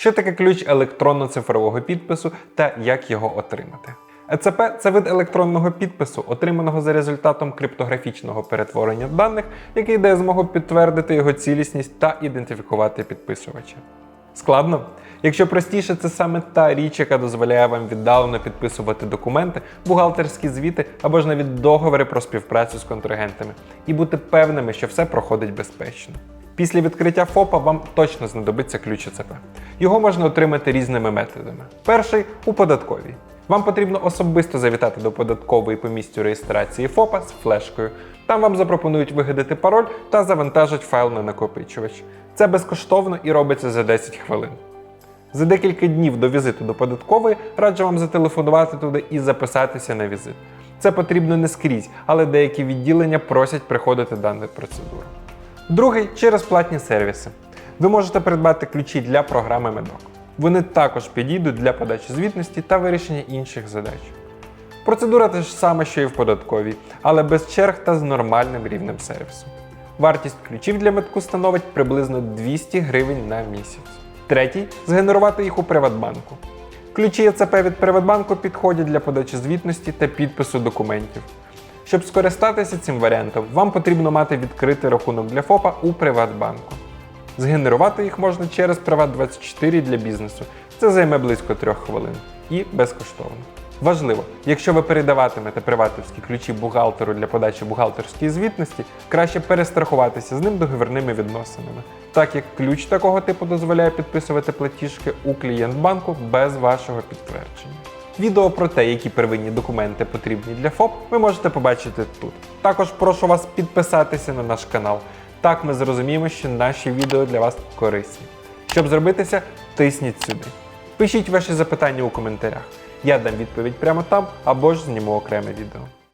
Що таке ключ електронно-цифрового підпису та як його отримати? ЕЦП це вид електронного підпису, отриманого за результатом криптографічного перетворення даних, який дає змогу підтвердити його цілісність та ідентифікувати підписувача. Складно? Якщо простіше, це саме та річ, яка дозволяє вам віддалено підписувати документи, бухгалтерські звіти або ж навіть договори про співпрацю з контрагентами і бути певними, що все проходить безпечно. Після відкриття ФОПа вам точно знадобиться ключ ЕЦП. Його можна отримати різними методами. Перший у податковій. Вам потрібно особисто завітати до податкової по місцю реєстрації ФОПа з флешкою. Там вам запропонують вигадати пароль та завантажать файл на накопичувач. Це безкоштовно і робиться за 10 хвилин. За декілька днів до візиту до податкової раджу вам зателефонувати туди і записатися на візит. Це потрібно не скрізь, але деякі відділення просять приходити дану процедуру. Другий через платні сервіси. Ви можете придбати ключі для програми Медок. Вони також підійдуть для подачі звітності та вирішення інших задач. Процедура та ж сама, що і в податковій, але без черг та з нормальним рівнем сервісу. Вартість ключів для метку становить приблизно 200 гривень на місяць. Третій згенерувати їх у Приватбанку. Ключі ЕЦП від Приватбанку підходять для подачі звітності та підпису документів. Щоб скористатися цим варіантом, вам потрібно мати відкритий рахунок для ФОПа у Приватбанку. Згенерувати їх можна через Приват24 для бізнесу. Це займе близько трьох хвилин і безкоштовно. Важливо, якщо ви передаватимете приватівські ключі бухгалтеру для подачі бухгалтерської звітності, краще перестрахуватися з ним договірними відносинами, так як ключ такого типу дозволяє підписувати платіжки у клієнт банку без вашого підтвердження. Відео про те, які первинні документи потрібні для ФОП, ви можете побачити тут. Також прошу вас підписатися на наш канал. Так ми зрозуміємо, що наші відео для вас корисні. Щоб зробитися, тисніть сюди. Пишіть ваші запитання у коментарях. Я дам відповідь прямо там або ж зніму окреме відео.